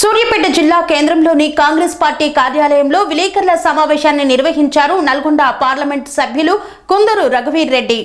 సూర్యాపేట జిల్లా కేంద్రంలోని కాంగ్రెస్ పార్టీ కార్యాలయంలో విలేకరుల సమావేశాన్ని నిర్వహించారు నల్గొండ పార్లమెంట్ సభ్యులు కుందరు రఘువీర్ రెడ్డి.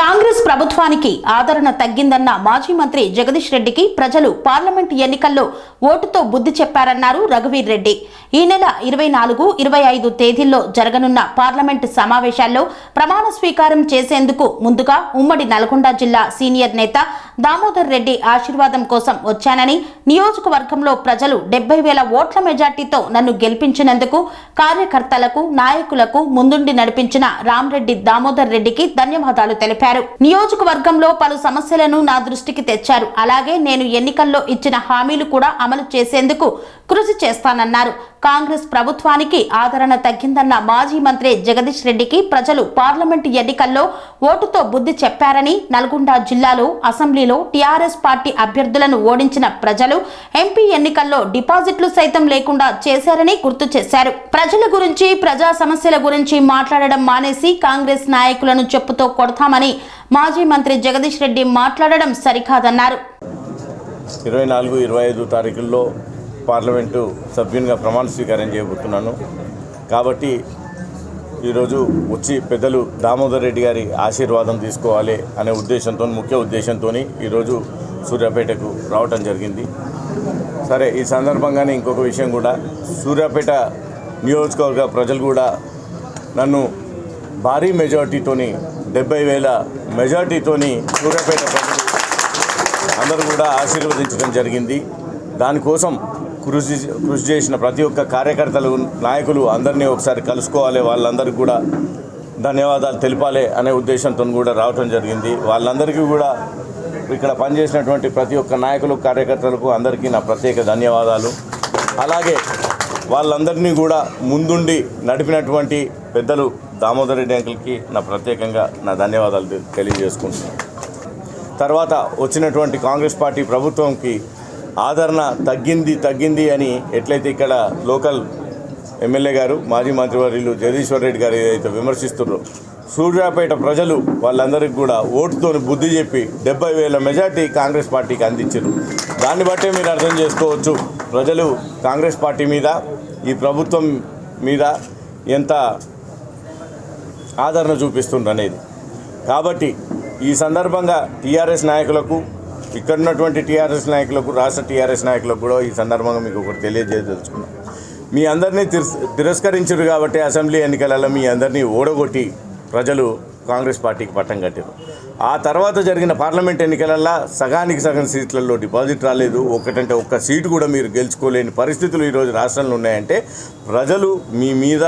కాంగ్రెస్ ప్రభుత్వానికి ఆదరణ తగ్గిందన్న మాజీ మంత్రి జగదీష్ రెడ్డికి ప్రజలు పార్లమెంట్ ఎన్నికల్లో ఓటుతో బుద్ధి చెప్పారన్నారు రఘువీర్ రెడ్డి. ఈ నెల ఇరవై నాలుగు ఇరవై ఐదు తేదీల్లో జరగనున్న పార్లమెంట్ సమావేశాల్లో ప్రమాణ స్వీకారం చేసేందుకు ముందుగా ఉమ్మడి నల్గొండ జిల్లా సీనియర్ నేత దామోదర్ రెడ్డి ఆశీర్వాదం కోసం వచ్చానని నియోజకవర్గంలో ప్రజలు డెబ్బై వేల ఓట్ల మెజార్టీతో నన్ను గెలిపించినందుకు కార్యకర్తలకు నాయకులకు ముందుండి నడిపించిన రామ్రెడ్డి దామోదర్ రెడ్డికి ధన్యవాదాలు తెలిపారు. నియోజకవర్గంలో పలు సమస్యలను నా దృష్టికి తెచ్చారు. అలాగే నేను ఎన్నికల్లో ఇచ్చిన హామీలు కూడా అమలు చేసేందుకు కృషి చేస్తానన్నారు. కాంగ్రెస్ ప్రభుత్వానికి ఆదరణ తగ్గిందన్న మాజీ మంత్రి జగదీష్ రెడ్డికి ప్రజలు పార్లమెంటు ఎన్నికల్లో ఓటుతో బుద్ధి చెప్పారని నల్గొండ జిల్లాలో అసెంబ్లీలో టీఆర్ఎస్ పార్టీ అభ్యర్థులను ఓడించిన ప్రజలు ఎంపీ ఎన్నికల్లో డిపాజిట్లు సైతం లేకుండా చేశారని గుర్తు చేశారు. ప్రజల గురించి ప్రజా సమస్యల గురించి మాట్లాడడం మానేసి కాంగ్రెస్ నాయకులను చెప్పుతో కొడతామని మాజీ మంత్రి జగదీష్ రెడ్డి మాట్లాడడం సరికాదన్నారు. ఇరవై నాలుగు ఇరవై ఐదు తారీఖుల్లో పార్లమెంటు సభ్యునిగా ప్రమాణ స్వీకారం చేయబోతున్నాను. కాబట్టి ఈరోజు వచ్చి పెద్దలు దామోదర్ రెడ్డి గారి ఆశీర్వాదం తీసుకోవాలి అనే ఉద్దేశంతో ముఖ్య ఉద్దేశంతో ఈరోజు సూర్యాపేటకు రావటం జరిగింది. సరే ఈ సందర్భంగానే ఇంకొక విషయం కూడా. సూర్యాపేట నియోజకవర్గ ప్రజలు కూడా నన్ను భారీ మెజార్టీతోని డెబ్బై వేల మెజార్టీతోని సూర్యాపేట ప్రజలు అందరూ కూడా ఆశీర్వదించడం జరిగింది. దానికోసం కృషి కృషి చేసిన ప్రతి ఒక్క కార్యకర్తలు నాయకులు అందరినీ ఒకసారి కలుసుకోవాలి. వాళ్ళందరికీ కూడా ధన్యవాదాలు తెలిపాలి అనే ఉద్దేశంతో కూడా రావటం జరిగింది. వాళ్ళందరికీ కూడా ఇక్కడ పనిచేసినటువంటి ప్రతి ఒక్క నాయకులు కార్యకర్తలకు అందరికీ నా ప్రత్యేక ధన్యవాదాలు. అలాగే వాళ్ళందరినీ కూడా ముందుండి నడిపినటువంటి పెద్దలు దామోదర్ రెడ్డి అంకుల్కి నా ప్రత్యేకంగా నా ధన్యవాదాలు తెలియజేసుకుంటున్నాను. తర్వాత వచ్చినటువంటి కాంగ్రెస్ పార్టీ ప్రభుత్వంకి ఆదరణ తగ్గింది తగ్గింది అని ఎట్లయితే ఇక్కడ లోకల్ ఎమ్మెల్యే గారు మాజీ మంత్రివర్యులు జగదీశ్వర్ రెడ్డి గారు ఏదైతే విమర్శిస్తున్నారో సూర్యాపేట ప్రజలు వాళ్ళందరికీ కూడా ఓటుతో బుద్ధి చెప్పి డెబ్బై వేల మెజార్టీ కాంగ్రెస్ పార్టీకి అందించారు. దాన్ని బట్టే మీరు అర్థం చేసుకోవచ్చు ప్రజలు కాంగ్రెస్ పార్టీ మీద ఈ ప్రభుత్వం మీద ఎంత ఆదరణ చూపిస్తుంది అనేది. కాబట్టి ఈ సందర్భంగా టీఆర్ఎస్ నాయకులకు ఇక్కడ ఉన్నటువంటి టీఆర్ఎస్ నాయకులకు రాష్ట్ర టీఆర్ఎస్ నాయకులకు కూడా ఈ సందర్భంగా మీకు ఒకటి తెలియజేయదలుచుకున్నాం. మీ అందరినీ తిరస్ తిరస్కరించారు కాబట్టి అసెంబ్లీ ఎన్నికలలో మీ అందరినీ ఓడగొట్టి ప్రజలు కాంగ్రెస్ పార్టీకి పట్టం కట్టారు ఆ తర్వాత జరిగిన పార్లమెంట్ ఎన్నికలల్లో సగానికి సగం సీట్లలో డిపాజిట్ రాలేదు. ఒకటంటే ఒక్క సీటు కూడా మీరు గెలుచుకోలేని పరిస్థితులు ఈరోజు రాష్ట్రంలో ఉన్నాయంటే ప్రజలు మీ మీద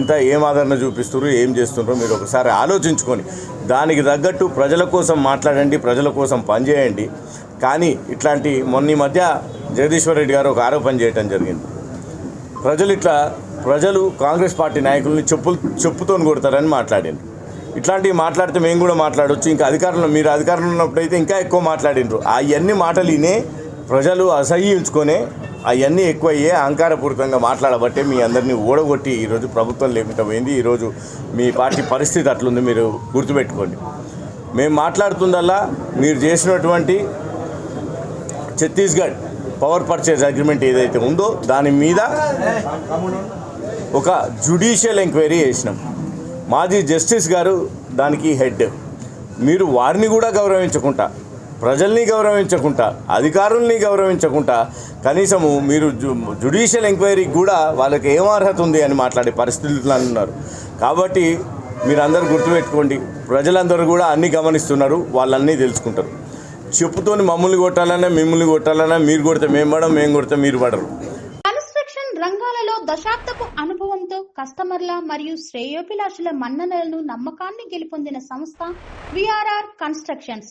ఎంత ఏం ఆదరణ చూపిస్తున్నారు ఏం చేస్తున్నారో మీరు ఒకసారి ఆలోచించుకొని దానికి తగ్గట్టు ప్రజల కోసం మాట్లాడండి ప్రజల కోసం పనిచేయండి. కానీ ఇట్లాంటి మొన్న మధ్య జగదీశ్వర్ రెడ్డి గారు ఒక ఆరోపణ చేయడం జరిగింది. ప్రజలు ఇట్లా ప్రజలు కాంగ్రెస్ పార్టీ నాయకుల్ని చెప్పులు చెప్పుతో కొడతారని మాట్లాడింది ఇట్లాంటివి మాట్లాడితే మేము కూడా మాట్లాడవచ్చు ఇంకా అధికారంలో మీరు అధికారంలో ఉన్నప్పుడైతే ఇంకా ఎక్కువ మాట్లాడిండ్రు. అవన్నీ మాటలు వినే ప్రజలు అసహ్యించుకొని అవన్నీ ఎక్కువ అయ్యే అహంకారపూరితంగా మాట్లాడబట్టే మీ అందరినీ ఓడగొట్టి ఈరోజు ప్రభుత్వం లేకుండా పోయింది ఈరోజు మీ పార్టీ పరిస్థితి అట్లుంది మీరు గుర్తుపెట్టుకోండి. మేము మాట్లాడుతుందల్లా మీరు చేసినటువంటి ఛత్తీస్గఢ్ పవర్ పర్చేజ్ అగ్రిమెంట్ ఏదైతే ఉందో దాని మీద ఒక జ్యుడిషియల్ ఎంక్వైరీ చేసినాం. మాజీ జస్టిస్ గారు దానికి హెడ్. మీరు వారిని కూడా గౌరవించకుండా ప్రజల్ని గౌరవించకుండా అధికారుల్ని గౌరవించకుండా కనీసము మీరు జు జుడిషియల్ ఎంక్వైరీకి కూడా వాళ్ళకి ఏం అర్హత ఉంది అని మాట్లాడే పరిస్థితులు అంటున్నారు. కాబట్టి మీరందరూ గుర్తుపెట్టుకోండి ప్రజలందరూ కూడా అన్నీ గమనిస్తున్నారు వాళ్ళన్నీ తెలుసుకుంటారు. చెప్పుతోని మమ్మల్ని కొట్టాలన్నా మిమ్మల్ని కొట్టాలన్నా మీరు కొడితే మేము పడం మేము కొడితే మీరు పడరు. కన్స్ట్రక్షన్ రంగాలలో దశాబ్దపు అనుభవంతో కస్టమర్ల మరియు శ్రేయోభిలాషుల మన్ననలను నమ్మకాన్ని గెలుపొందిన సంస్థ విఆర్ఆర్ కన్స్ట్రక్షన్స్.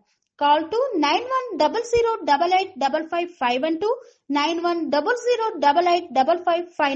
Call to 9100 88 55